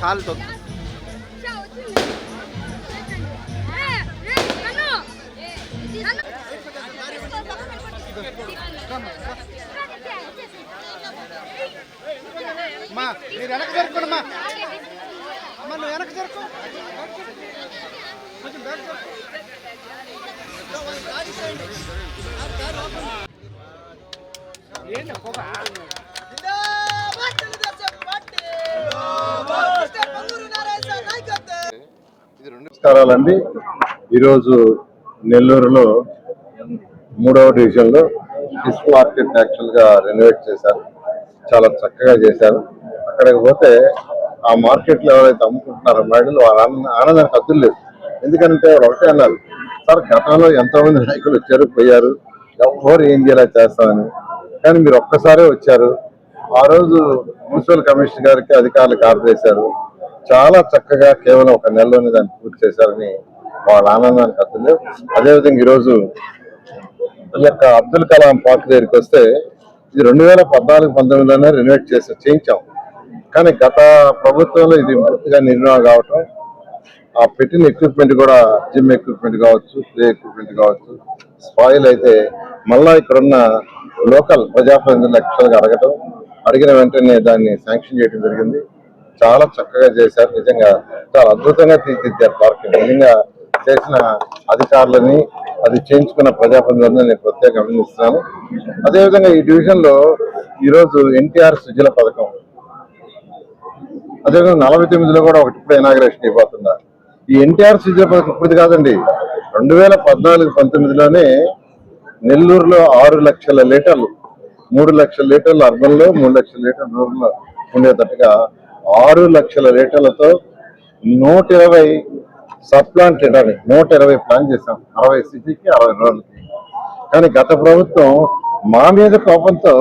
కాలుతో మా మీరు వెనక జరుపుకోండి మా అమ్మ నువ్వు వెనక జరుపు కొంచెం బ్యాక్ జరుపు ఏంటి నమస్కారాలండి. ఈరోజు నెల్లూరులో మూడవ డివిజన్లో ఫిష్ మార్కెట్ యాక్చువల్గా రెనోవేట్ చేశారు. చాలా చక్కగా చేశారు. అక్కడికి పోతే ఆ మార్కెట్లో ఎవరైతే అమ్ముకుంటున్నారో మహిళలు వాళ్ళ ఆనందానికి అద్దులు లేదు ఎందుకంటే వాళ్ళు ఒకటే అన్నారు సార్ గతంలో ఎంతో మంది నాయకులు వచ్చారు పోయారు ఎవరు ఏం చేయాలా చేస్తామని. కానీ మీరు ఒక్కసారే వచ్చారు. ఆ రోజు మున్సిపల్ కమిషనర్ గారికి అధికారులకు ఆర్డర్ చేశారు చాలా చక్కగా కేవలం ఒక నెలలోనే దాన్ని పూర్తి చేశారని వాళ్ళ ఆనందానికి అద్దులు అదేవిధంగా ఈరోజు ఈ యొక్క అబ్దుల్ కలాం పార్క్ దగ్గరికి వస్తే ఇది రెండు వేల పద్నాలుగు పంతొమ్మిదిలోనే రెనోవేట్ చేసి చేయించాం. కానీ గత ప్రభుత్వంలో ఇది పూర్తిగా నిర్ణయం కావటం ఆ పెట్టిన ఎక్విప్మెంట్ కూడా జిమ్ ఎక్విప్మెంట్ కావచ్చు ప్లే ఎక్విప్మెంట్ కావచ్చు స్పాయిల్ అయితే మళ్ళా ఇక్కడున్న లోకల్ ప్రజాప్రతినిధులు లక్షలుగా అడగటం అడిగిన వెంటనే దాన్ని శాంక్షన్ చేయడం జరిగింది. చాలా చక్కగా చేశారు. నిజంగా చాలా అద్భుతంగా తీర్చిదిద్దారు పార్క్. నిజంగా చేసిన అధికారులని అది చేయించుకున్న ప్రజాప్రతినిధులను నేను ప్రత్యేక అభినందిస్తున్నాను. అదేవిధంగా ఈ డివిజన్లో ఈరోజు ఎన్టీఆర్ సుజల పథకం. అదేవిధంగా నలభై తొమ్మిదిలో కూడా ఒకటి ఇప్పుడు ఇనాగ్రేషన్ అయిపోతుందా ఈ ఎన్టీఆర్ సుజల పథకం ఇప్పుడు కాదండి. రెండు వేల పద్నాలుగు పంతొమ్మిదిలోనే నెల్లూరులో ఆరు లక్షల లీటర్లు మూడు లక్షల లీటర్లు అర్బన్లో మూడు లక్షల లీటర్లు రూరల్లో ఉండేటట్టుగా ఆరు లక్షల లీటర్లతో నూట ఇరవై సప్లాంట్ ఇవ్వాలి నూట ఇరవై ప్లాన్ చేశాం. అరవై సిటీకి అరవై రోజులకి కానీ గత ప్రభుత్వం మా మీద కోపంతో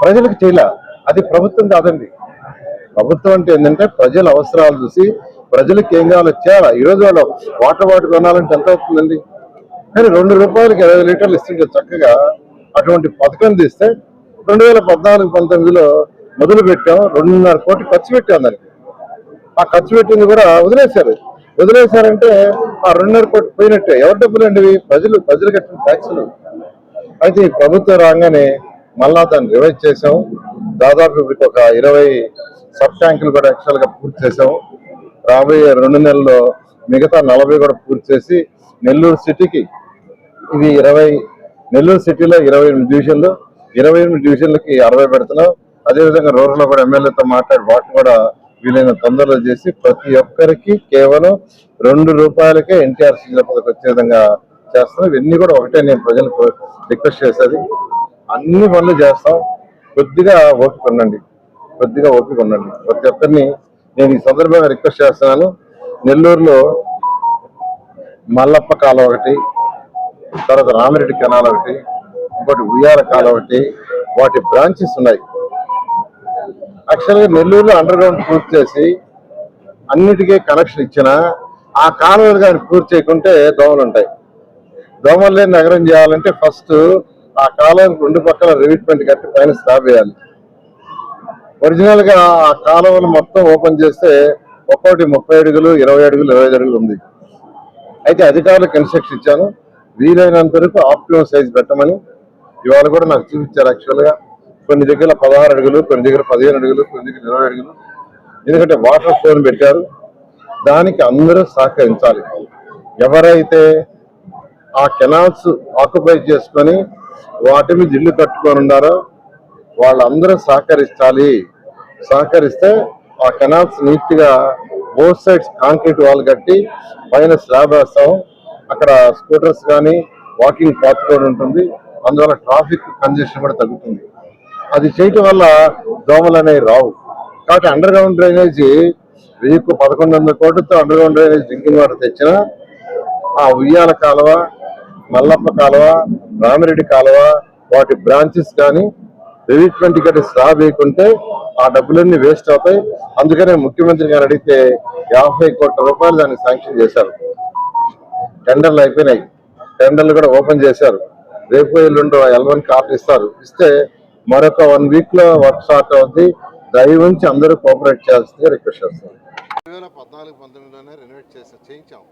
ప్రజలకు చేయలే. అది ప్రభుత్వం కాదండి. ప్రభుత్వం అంటే ఏంటంటే ప్రజల అవసరాలు చూసి ప్రజలకు ఏం కావాలో చేయాలి? ఈరోజు వాళ్ళు వాటర్ బాటిల్ కొనాలంటే ఎంత అవుతుందండి? కానీ రెండు రూపాయలకి ఇరవై లీటర్లు ఇస్తుంటే చక్కగా అటువంటి పథకం తీస్తే రెండు వేల పద్నాలుగు పంతొమ్మిదిలో మొదలు పెట్టాం రెండున్నర కోట్లు ఖర్చు పెట్టాం దానికి. ఆ ఖర్చు పెట్టింది కూడా వదిలేశారు. వదిలేశారంటే ఆ రెండున్నర కోట్లు పోయినట్టే. ఎవరి డబ్బులు అండి ప్రజలు ప్రజలు కట్టిన ట్యాక్సులు. అయితే ఈ ప్రభుత్వం రాగానే మళ్ళా దాన్ని రివైజ్ చేసాం దాదాపు ఇప్పుడు ఒక ఇరవై సబ్ ట్యాంకులు కూడా యాక్చువల్ పూర్తి చేసాం రాబోయే రెండు నెలల్లో మిగతా నలభై కూడా పూర్తి చేసి నెల్లూరు సిటీకి ఇది ఇరవై నెల్లూరు సిటీలో ఇరవై ఎనిమిది డివిజన్లు ఇరవై ఎనిమిది డివిజన్లకి అరవై పెడుతున్నాం. అదేవిధంగా రూరల్లో కూడా ఎమ్మెల్యేతో మాట్లాడి వాటిని కూడా వీలైన తొందరలో చేసి ప్రతి ఒక్కరికి కేవలం రెండు రూపాయలకే ఎన్టీఆర్ సీజన్ పథకం వచ్చే విధంగా చేస్తాం ఇవన్నీ కూడా ఒకటే నేను ప్రజలకు రిక్వెస్ట్ చేసేది. అన్ని పనులు చేస్తాం. కొద్దిగా ఓపిక ఉండండి. కొద్దిగా ఓపిక ఉండండి. ప్రతి ఒక్కరిని నేను ఈ సందర్భంగా రిక్వెస్ట్ చేస్తున్నాను. నెల్లూరులో మల్లప్ప కాలం ఒకటి తర్వాత రామిరెడ్డి కెనాల్ ఒకటి ఇంకోటి ఉయ్యాల కాలం ఒకటి వాటి బ్రాంచెస్ ఉన్నాయి. యాక్చువల్గా నెల్లూరులో అండర్ గ్రౌండ్ పూర్తి చేసి అన్నిటికీ కనెక్షన్ ఇచ్చిన ఆ కాలువలు కానీ పూర్తి చేయకుంటే దోమలు ఉంటాయి. దోమలు లేని నగరం చేయాలంటే ఫస్ట్ ఆ కాలువలకు రెండు పక్కల రివిట్మెంట్ కట్టి పైన స్లాబ్ వేయాలి ఒరిజినల్గా ఆ కాలువలు మొత్తం ఓపెన్ చేస్తే ఒక్కోటి ముప్పై అడుగులు ఇరవై అడుగులు ఇరవై అడుగులు ఉంది. అయితే అధికారులకు ఇన్స్ట్రక్షన్ ఇచ్చాను. వీలైనంత వరకు ఆప్టిమం సైజ్ పెట్టమని. ఇవాళ కూడా నాకు చూపించారు యాక్చువల్గా. కొన్ని దగ్గర పదహారు అడుగులు కొన్ని దగ్గర పదిహేను అడుగులు కొన్ని దగ్గర ఇరవై అడుగులు. ఎందుకంటే వాటర్ ఫోన్ పెట్టారు. దానికి అందరూ సహకరించాలి. ఎవరైతే ఆ కెనాల్స్ ఆక్యుపై చేసుకొని వాటి మీద ఇల్లు కట్టుకొని ఉన్నారో వాళ్ళందరూ సహకరించాలి. సహకరిస్తే ఆ కెనాల్స్ నీట్గా బోత్ సైడ్స్ కాంక్రీట్ వాల్ కట్టి పైన స్లాబ్ వేస్తాం. అక్కడ స్కూటర్స్ కానీ వాకింగ్ పాత్ కూడా ఉంటుంది. అందువల్ల ట్రాఫిక్ కంజెషన్ కూడా తగ్గుతుంది. అది చేయటం వల్ల దోమలు అనేవి రావు. కాబట్టి అండర్ గ్రౌండ్ డ్రైనేజ్ వెయ్యి పదకొండు వందల కోట్లతో underground drainage drinking water తెచ్చిన ఆ ఉయ్యాల కాలువ మల్లప్ప కాలువ రామిరెడ్డి కాలువ వాటి బ్రాంచెస్ కానీ రిలీట్మెంట్ టికెట్ స్లాబ్ వేయకుంటే ఆ డబ్బులన్నీ వేస్ట్ అవుతాయి. అందుకనే ముఖ్యమంత్రి గారు అడిగితే యాభై కోట్ల రూపాయలు దాన్ని శాంక్షన్ చేశారు. టెండర్లు అయిపోయినాయి. టెండర్లు కూడా ఓపెన్ చేశారు. రేపు ఎల్లుండో ఎల్వన్ కార్డు ఇస్తారు. ఇస్తే మరొక వన్ వీక్లో వర్క్ స్టార్ట్ అవుద్ది. దయ నుంచి అందరూ కోఆపరేట్ చేయాల్సిందిగా రిక్వెస్ట్ చేస్తారు రెండు వేల పద్నాలుగు పంతొమ్మిదిలోనే రెనోవేట్ చేసి చేయించాం.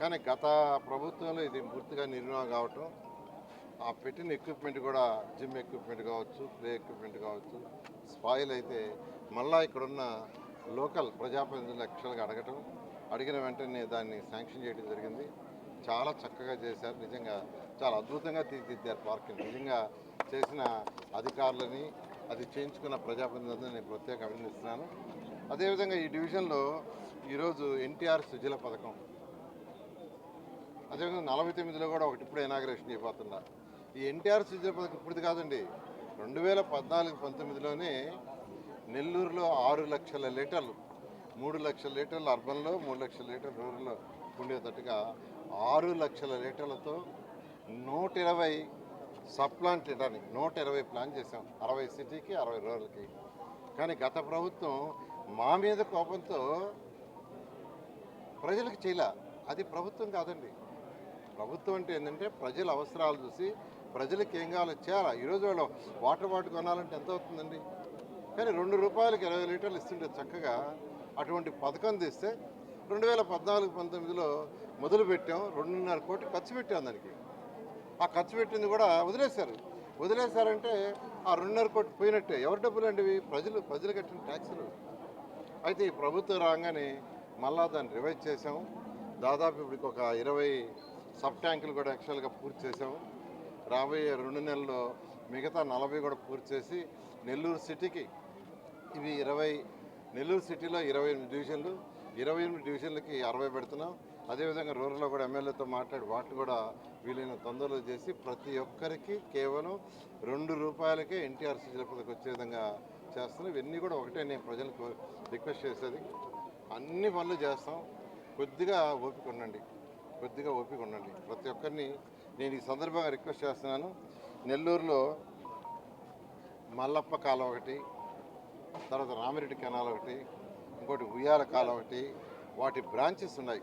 కానీ గత ప్రభుత్వంలో ఇది పూర్తిగా నిర్మాణం కావటం ఆ పెట్టిన ఎక్విప్మెంట్ కూడా జిమ్ ఎక్విప్మెంట్ కావచ్చు ప్లే ఎక్విప్మెంట్ కావచ్చు స్పాయిల్ అయితే మళ్ళా ఇక్కడున్న లోకల్ ప్రజాప్రతినిధులు లక్షలుగా అడగటం అడిగిన వెంటనే దాన్ని శాంక్షన్ చేయడం జరిగింది. చాలా చక్కగా చేశారు. నిజంగా చాలా అద్భుతంగా తీర్చిదిద్దారు పార్కింగ్ నిజంగా చేసిన అధికారులని అది చేయించుకున్న ప్రజాప్రతినిధులను నేను ప్రత్యేక అభినందిస్తున్నాను. అదేవిధంగా ఈ డివిజన్లో ఈరోజు ఎన్టీఆర్ సుజల పథకం. అదేవిధంగా నలభై తొమ్మిదిలో కూడా ఒకటి ఇప్పుడు ఇనాగ్రేషన్ చేయబోతున్నా. ఈ ఎన్టీఆర్ సుజల పథకం ఇప్పుడు కాదండి రెండు వేల పద్నాలుగు పంతొమ్మిదిలోనే నెల్లూరులో ఆరు లక్షల లీటర్లు మూడు లక్షల లీటర్లు అర్బన్లో మూడు లక్షల లీటర్లు రూరల్లో ఉండేటట్టుగా ఆరు లక్షల లీటర్లతో నూట ఇరవై సబ్ ప్లాంట్ ఇవ్వడానికి నూట ఇరవై ప్లాన్ చేసాం అరవై సిటీకి అరవై రూరల్కి. కానీ గత ప్రభుత్వం మా మీద కోపంతో ప్రజలకు చేయలే. అది ప్రభుత్వం కాదండి. ప్రభుత్వం అంటే ఏంటంటే ప్రజల అవసరాలు చూసి ప్రజలకు ఏం కావాలో చేయాలా? ఈరోజు వాళ్ళు వాటర్ బాటిల్ కొనాలంటే ఎంత అవుతుందండి? కానీ రెండు రూపాయలకి ఇరవై లీటర్లు ఇస్తుంటే చక్కగా అటువంటి పథకం తీస్తే రెండు వేల పద్నాలుగు పంతొమ్మిదిలో మొదలు పెట్టాం రెండున్నర కోట్లు ఖర్చు పెట్టాం దానికి. ఆ ఖర్చు పెట్టింది కూడా వదిలేశారు. వదిలేశారంటే ఆ రెండున్నర కోట్లు పోయినట్టే. ఎవరి డబ్బులు అండి ఇవి? ప్రజలు ప్రజలు కట్టిన ట్యాక్సులు. అయితే ఈ ప్రభుత్వం రాగానే మళ్ళా దాన్ని రివైజ్ చేసాము దాదాపు ఇప్పుడు ఒక ఇరవై సబ్ ట్యాంకులు కూడా యాక్చువల్గా పూర్తి చేసాము రాబోయే రెండు నెలల్లో మిగతా నలభై కూడా పూర్తి చేసి నెల్లూరు సిటీకి ఇవి ఇరవై నెల్లూరు సిటీలో ఇరవై ఎనిమిది డివిజన్లు ఇరవై ఎనిమిది డివిజన్లకి అరవై పెడుతున్నాం. అదేవిధంగా రూరల్లో కూడా ఎమ్మెల్యేతో మాట్లాడి వాటిని కూడా వీలైన తొందరలో చేసి ప్రతి ఒక్కరికి కేవలం రెండు రూపాయలకే ఎన్టీఆర్ పథకం వచ్చే విధంగా చేస్తున్నాం. ఇవన్నీ కూడా ఒకటే నేను ప్రజలకు రిక్వెస్ట్ చేసేది. అన్ని పనులు చేస్తాం. కొద్దిగా ఓపిక ఉండండి. కొద్దిగా ఓపిక ఉండండి. ప్రతి ఒక్కరిని నేను ఈ సందర్భంగా రిక్వెస్ట్ చేస్తున్నాను. నెల్లూరులో మల్లప్ప కాలం ఒకటి తర్వాత రామిరెడ్డి కెనాల్ ఒకటి ఇంకోటి ఉయ్యాల కాలం ఒకటి వాటి బ్రాంచెస్ ఉన్నాయి.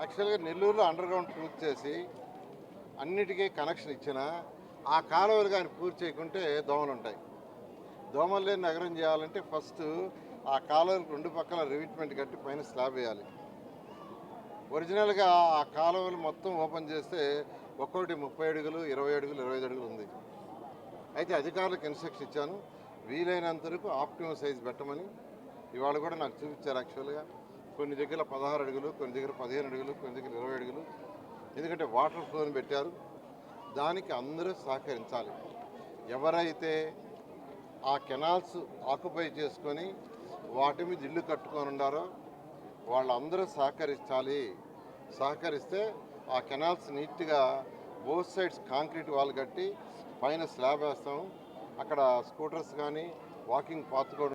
యాక్చువల్గా నెల్లూరులో అండర్ గ్రౌండ్ పూర్తి చేసి అన్నిటికీ కనెక్షన్ ఇచ్చిన ఆ కాలువలు కానీ పూర్తి చేయకుంటే దోమలు ఉంటాయి. దోమలు లేని నగరం చేయాలంటే ఫస్ట్ ఆ కాలువలకు రెండు పక్కల రివిట్మెంట్ కట్టి పైన స్లాబ్ వేయాలి. ఒరిజినల్గా ఆ కాలువలు మొత్తం ఓపెన్ చేస్తే ఒక్కొక్కటి ముప్పై అడుగులు ఇరవై అడుగులు ఇరవై ఐదు అడుగులు ఉంది. అయితే అధికారులకు ఇన్స్ట్రక్షన్ ఇచ్చాను. వీలైనంత వరకు ఆప్టిమం సైజ్ పెట్టమని. ఇవాళ కూడా నాకు చూపించారు యాక్చువల్గా కొన్ని దగ్గర పదహారు అడుగులు కొన్ని దగ్గర పదిహేను అడుగులు కొన్ని దగ్గర ఇరవై అడుగులు. ఎందుకంటే వాటర్ ఫ్లోని పెట్టారు. దానికి అందరూ సహకరించాలి. ఎవరైతే ఆ కెనాల్స్ ఆక్యుపై చేసుకొని వాటి మీద ఇల్లు కట్టుకొని ఉండారో వాళ్ళందరూ సహకరించాలి. సహకరిస్తే ఆ కెనాల్స్ నీట్గా బోత్ సైడ్స్ కాంక్రీట్ వాల్ కట్టి పైన స్లాబ్ వేస్తాం. అక్కడ స్కూటర్స్ కానీ వాకింగ్ పాత్ కూడా